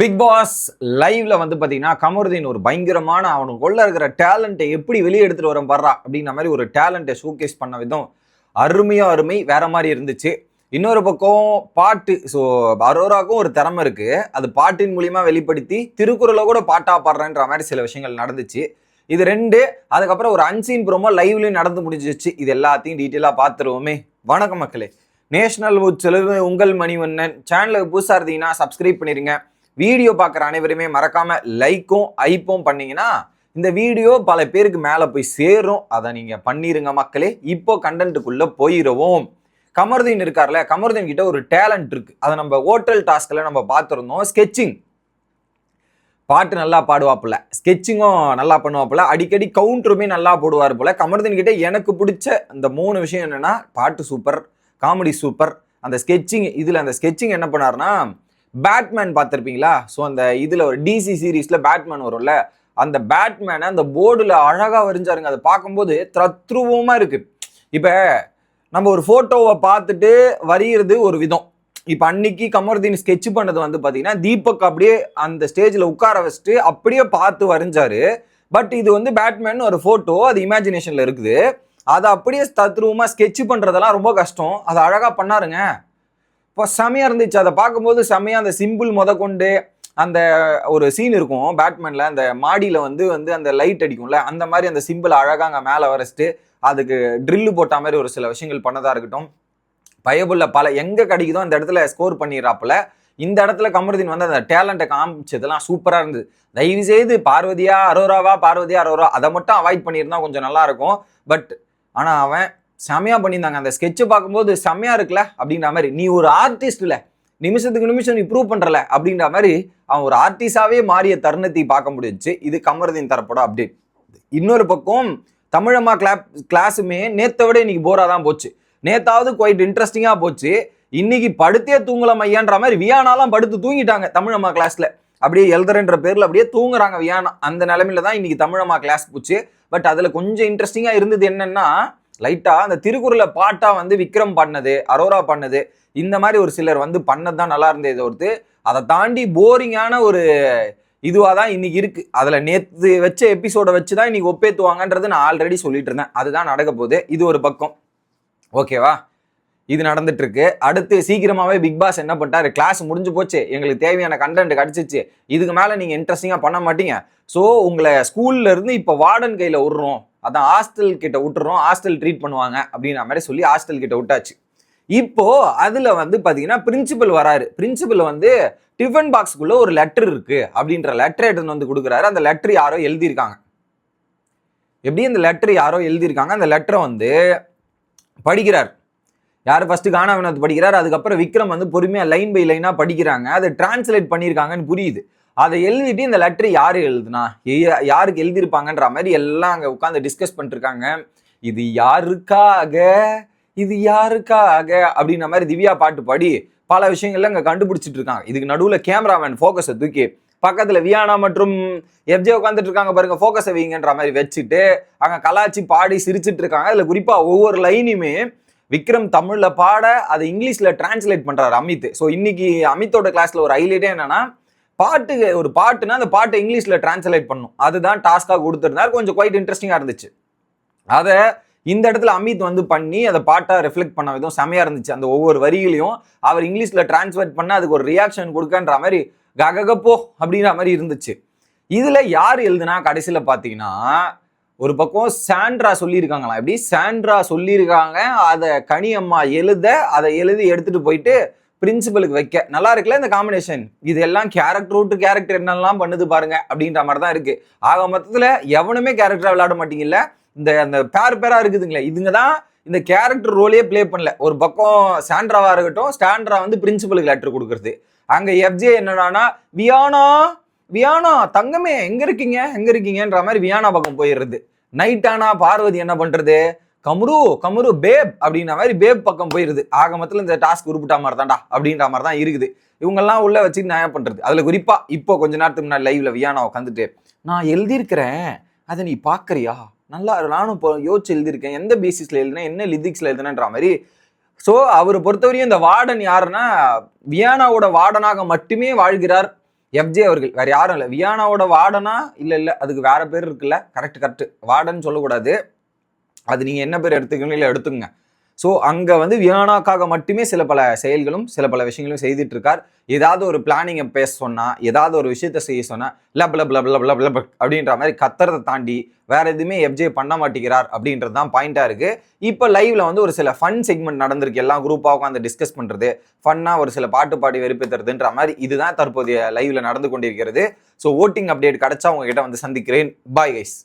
Big pass லைவ்ல வந்து பார்த்தீங்கன்னா கமருதீன் ஒரு பயங்கரமான அவனுக்குள்ள இருக்கிற டேலண்ட்டை எப்படி வெளியே எடுத்துட்டு வர வர்றா அப்படின்ற மாதிரி ஒரு டேலண்ட்டை ஷோகேஸ் பண்ண விதம் அருமையாக அருமை வேற மாதிரி இருந்துச்சு. இன்னொரு பக்கம் பாட்டு ஸோ அரோராக்கும் ஒரு திறமை இருக்கு. அது பாட்டின் மூலியமா வெளிப்படுத்தி திருக்குறளை கூட பாட்டா பாடுறேன்ற மாதிரி சில விஷயங்கள் நடந்துச்சு. இது ரெண்டு அதுக்கப்புறம் ஒரு அன்சீன் ப்ரோமோ லைவ்லையும் நடந்து முடிஞ்சிச்சு. இது எல்லாத்தையும் டீட்டெயிலாக பார்த்துருவோமே வணக்கம் மக்களே. நேஷனல் வுட் செலவு உங்கள் மணிவண்ணன். சேனலுக்கு புதுசாக இருந்தீங்கன்னா சப்ஸ்கிரைப் பண்ணிருங்க. வீடியோ பார்க்குற அனைவருமே மறக்காம லைக்கும் ஐப்பும் பண்ணீங்கன்னா இந்த வீடியோ பல பேருக்கு மேலே போய் சேரும். அதை நீங்கள் பண்ணிருங்க மக்களே. இப்போ கண்டென்ட்டுக்குள்ளே போயிடுவோம். கமருதீன் இருக்கார்ல கமருதீன் கிட்ட ஒரு டேலண்ட் இருக்கு. அதை நம்ம ஹோட்டல் டாஸ்கில் நம்ம பார்த்துருந்தோம். ஸ்கெட்சிங் பாட்டு நல்லா பாடுவாப்புல. ஸ்கெட்சிங்கும் நல்லா பண்ணுவாப்புல. அடிக்கடி கவுண்டருமே நல்லா போடுவார் போல. கமருதீன் கிட்ட எனக்கு பிடிச்ச இந்த மூணு விஷயம் என்னென்னா பாட்டு சூப்பர் காமெடி சூப்பர் அந்த ஸ்கெட்சிங் இதில் அந்த ஸ்கெட்சிங் என்ன பண்ணாருன்னா பேட்மேன் பார்த்துருப்பீங்களா? ஸோ அந்த இதில் ஒரு டிசி சீரீஸில் பேட்மேன் வரும்ல? அந்த பேட்மேனை அந்த போர்டில் அழகாக வரைஞ்சாருங்க. அதை பார்க்கும்போது தத்ரூபமாக இருக்குது இப்போ நம்ம ஒரு ஃபோட்டோவை பார்த்துட்டு வரைகிறது ஒரு விதம். இப்போ அன்னைக்கு கமருதீன் ஸ்கெட்ச் பண்ணது வந்து பார்த்தீங்கன்னா தீபக் அப்படியே அந்த ஸ்டேஜில் உட்கார வச்சுட்டு அப்படியே பார்த்து வரைஞ்சாரு. பட் இது வந்து பேட்மேன் ஒரு ஃபோட்டோ அது இமேஜினேஷனில் இருக்குது. அதை அப்படியே தத்ரூபமாக ஸ்கெட்ச் பண்ணுறதெல்லாம் ரொம்ப கஷ்டம். அதை அழகாக பண்ணாருங்க. இப்போ செமையாக இருந்துச்சு. அதை பார்க்கும்போது செமையாக அந்த சிம்பிள் முத கொண்டு அந்த ஒரு சீன் இருக்கும். பேட்மேனில் அந்த மாடியில் வந்து வந்து அந்த லைட் அடிக்கும்ல அந்த மாதிரி அந்த சிம்பிள் அழகாக அங்கே மேலே வரைச்சிட்டு அதுக்கு ட்ரில்லு போட்ட மாதிரி ஒரு சில விஷயங்கள் பண்ணதாக இருக்கட்டும். பயபுள்ள பல எங்கே கிடைக்குதோ அந்த இடத்துல ஸ்கோர் பண்ணிடுறாப்புல இந்த இடத்துல கமருதீன் வந்து அந்த டேலண்ட்டை காமிச்சதெல்லாம் சூப்பராக இருந்தது. தயவு செய்து பார்வதியா அரோராவா பார்வதியா அரோரா அதை மட்டும் அவாய்ட் பண்ணியிருந்தா கொஞ்சம் நல்லாயிருக்கும் பட் ஆனால் அவன் செமையாக பண்ணியிருந்தாங்க. அந்த ஸ்கெட்சை பார்க்கும்போது செம்மையாக இருக்குல்ல அப்படின்ற மாதிரி. நீ ஒரு ஆர்டிஸ்ட்டில் நிமிஷத்துக்கு நிமிஷம் நீ ப்ரூவ் பண்ணுறல அப்படின்ற மாதிரி அவன் ஒரு ஆர்டிஸ்டாகவே மாறிய தருணத்தை பார்க்க முடிஞ்சிச்சு. இது கமரதின் தரப்போட அப்டேட் இன்னொரு பக்கம் தமிழம்மா கிளாப் கிளாஸுமே நேற்றை விட இன்னைக்கு போராக தான் போச்சு. நேத்தாவது குவைட் இன்ட்ரெஸ்டிங்காக போச்சு. இன்னைக்கு படுத்தே தூங்கலாம் ஐயான்ற மாதிரி வியானாலாம் படுத்து தூங்கிட்டாங்க தமிழம்மா கிளாஸில் அப்படியே எழுதுறன்ற பேரில் அப்படியே தூங்குறாங்க வியானா. அந்த நிலமையில தான் இன்னைக்கு தமிழம்மா கிளாஸ் போச்சு. பட் அதில் கொஞ்சம் இன்ட்ரெஸ்டிங்காக இருந்தது என்னென்னா லைட்டாக அந்த திருக்குறளை பாட்டாக வந்து விக்ரம் பண்ணது அரோரா பண்ணது இந்த மாதிரி ஒரு சிலர் வந்து பண்ணது தான் நல்லா இருந்தது ஒருத்து அதை தாண்டி போரிங்கான ஒரு இதுவாக தான் இன்னைக்கு இருக்கு. அதில் நேற்று வச்ச எபிசோட வச்சு தான் இன்னைக்கு ஒப்பேத்துவாங்கன்றது நான் ஆல்ரெடி சொல்லிட்டு இருந்தேன். அதுதான் நடக்க போகுது. இது ஒரு பக்கம். ஓகேவா இது நடந்துட்டு இருக்கு அடுத்து சீக்கிரமாவே பிக் பாஸ் என்ன பண்ணிட்டாரு? கிளாஸ் முடிஞ்சு போச்சு. எங்களுக்கு தேவையான கண்டென்ட் கிடைச்சிச்சு. இதுக்கு மேல நீங்க இன்ட்ரெஸ்டிங்கா பண்ண மாட்டீங்க. ஸோ உங்களை ஸ்கூல்ல இருந்து இப்போ வார்டன் கையில விடுறோம். அதான் ஹாஸ்டல் கிட்ட விட்டுறோம் ஹாஸ்டல் ட்ரீட் பண்ணுவாங்க அப்படின்ற மாதிரி சொல்லி ஹாஸ்டல் கிட்ட விட்டாச்சு. இப்போ அதுல வந்து பாத்தீங்கன்னா பிரின்சிபல் வராரு. பிரின்சிபல் வந்து டிஃபன் பாக்ஸ்க்குள்ள ஒரு லெட்டர் இருக்கு அப்படின்ற லெட்டர் எடுத்துன்னு வந்து கொடுக்குறாரு. அந்த லெட்டர் யாரோ எழுதியிருக்காங்க. எப்படி அந்த லெட்டர் யாரோ எழுதியிருக்காங்க? அந்த லெட்டரை வந்து படிக்கிறார். யார் ஃபஸ்ட்டு கானா வினோத் படிக்கிறார். அதுக்கப்புறம் விக்ரம் வந்து பொறுமையாக லைன் பை லைனாக படிக்கிறாங்க. அதை டிரான்ஸ்லேட் பண்ணியிருக்காங்கன்னு புரியுது. அதை எழுதிட்டு இந்த லெட்டர் யார் எழுதுனா? யாருக்கு எழுதியிருப்பாங்கன்ற மாதிரி எல்லாம் அங்கே உட்காந்து டிஸ்கஸ் பண்ணிட்டுருக்காங்க. இது யாருக்காக? இது யாருக்காக? அப்படின்ற மாதிரி திவ்யா பாட்டு பாடி பல விஷயங்கள்ல அங்கே கண்டுபிடிச்சிட்டு இருக்காங்க இதுக்கு நடுவில் கேமராமேன் ஃபோக்கஸை தூக்கி பக்கத்தில் வியானா மற்றும் எஃப்ஜே உட்காந்துட்டு இருக்காங்க பாருங்க ஃபோக்கஸை வைங்கன்ற மாதிரி வச்சுட்டு அங்கே கலாச்சி பாடி சிரிச்சிட்டு இருக்காங்க அதில் குறிப்பாக ஒவ்வொரு லைனுமே விக்ரம் தமிழில் பாட அதை இங்கிலீஷில் டிரான்ஸ்லேட் பண்ணுறாரு அமித். ஸோ இன்னைக்கு அமித்தோட கிளாஸில் ஒரு ஹைலைட்டே என்னன்னா பாட்டுக்கு ஒரு பாட்டுனா அந்த பாட்டை இங்கிலீஷில் டிரான்ஸ்லேட் பண்ணும். அதுதான் டாஸ்காக கொடுத்துருந்தார். கொஞ்சம் குவைட் இன்ட்ரெஸ்டிங்காக இருந்துச்சு. அதை இந்த இடத்துல அமித் வந்து பண்ணி அதை பாட்டாக ரெஃப்ளெக்ட் பண்ண விதம் செமையாக இருந்துச்சு. அந்த ஒவ்வொரு வரிகளையும் அவர் இங்கிலீஷில் டிரான்ஸ்லேட் பண்ண அதுக்கு ஒரு ரியாக்ஷன் கொடுக்கன்ற மாதிரி கககப்போ அப்படின்ற மாதிரி இருந்துச்சு. இதில் யார் எழுதுனா கடைசியில் பார்த்தீங்கன்னா ஒரு பக்கம் சாண்ட்ரா சொல்லியிருக்காங்களாம். எப்படி? சாண்ட்ரா சொல்லியிருக்காங்க அதை கனியம்மா எழுத அதை எழுதி எடுத்துகிட்டு போயிட்டு பிரின்சிபலுக்கு வைக்க. நல்லா இருக்குல்ல இந்த காம்பினேஷன் இது எல்லாம் கேரக்டர் டு கேரக்டர் என்னெல்லாம் பண்ணுது பாருங்க அப்படின்ற மாதிரி தான் இருக்கு. ஆக மொத்தத்தில் எவனுமே கேரக்டராக விளையாட மாட்டீங்கல்ல? இந்த அந்த பேர் பேரா இருக்குதுங்களே. இதுங்க தான் இந்த கேரக்டர் ரோலே ப்ளே பண்ணல. ஒரு பக்கம் சாண்ட்ராவா இருக்கட்டும் ஸ்டாண்ட்ரா வந்து பிரின்சிபலுக்கு லெட்டர் கொடுக்குறது. அங்க எஃப்ஜே என்னடானா வியானா வியானா தங்கமே எங்க இருக்கீங்க? எங்க இருக்கீங்கன்ற மாதிரி வியானா பக்கம் போயிடுறது. நைட் பார்வதி என்ன பண்றது? கமுரு கமுரு பேப் அப்படின்ற மாதிரி பேப் பக்கம் போயிருது. ஆக மொத்தத்தில் இந்த டாஸ்க் உருப்பிட்டா மாதிரி தான்டா அப்படின்ற மாதிரி தான் இருக்குது. இவங்கெல்லாம் உள்ள வச்சு நியாயம் பண்ணுறது அதில் குறிப்பாக இப்போ கொஞ்ச நேரத்துக்கு முன்னாடி லைவ்ல வியானா உட்காந்துட்டு நான் எழுதியிருக்கிறேன். அதை நீ பார்க்குறியா? நல்லா நானும் இப்போ யோசிச்சு எழுதியிருக்கேன். எந்த பேசிஸில் எழுதுனேன்? என்ன லிதிக்ஸில் எழுதுனேன்ற மாதிரி. ஸோ அவரை பொறுத்தவரையும் இந்த வார்டன் யாருன்னா வியானாவோட வார்டனாக மட்டுமே வாழ்கிறார் எஃப்ஜே அவர்கள். வேறு யாரும் இல்லை. வியானாவோட வார்டனா? இல்லை இல்லை. அதுக்கு வேற பேர் இருக்குல்ல. கரெக்ட் கரெக்ட் வார்டன் சொல்லக்கூடாது. அது நீங்கள் என்ன பேர் எடுத்துக்கணும் இல்லை எடுத்துங்க ஸோ அங்கே வந்து வியானாக்காக மட்டுமே சில பல செயல்களும் சில பல விஷயங்களும் செய்துட்டு இருக்கார் ஏதாவது ஒரு பிளானிங்கை பேச சொன்னால் ஏதாவது ஒரு விஷயத்த செய்ய சொன்னால் லப் லப் லப் லப் லப் லப் அப்படின்ற மாதிரி கத்துறதை தாண்டி வேற எதுவுமே எஃப்ஜே பண்ண மாட்டேங்கிறார் அப்படின்றது தான் பாயிண்டாக இருக்குது இப்போ லைவ்ல வந்து ஒரு சில ஃபன் செக்மெண்ட் நடந்திருக்கு. எல்லாம் குரூப்பாக உட்காந்து டிஸ்கஸ் பண்ணுறது ஃபன்னாக ஒரு சில பாட்டு பாடி வெறுப்பேற்றுறதுன்ற மாதிரி இதுதான் தற்போதைய லைவ்ல நடந்து கொண்டிருக்கிறது. ஸோ ஓட்டிங் அப்டேட் கிடைச்சா உங்ககிட்ட வந்து சந்திக்கிறேன். Bye guys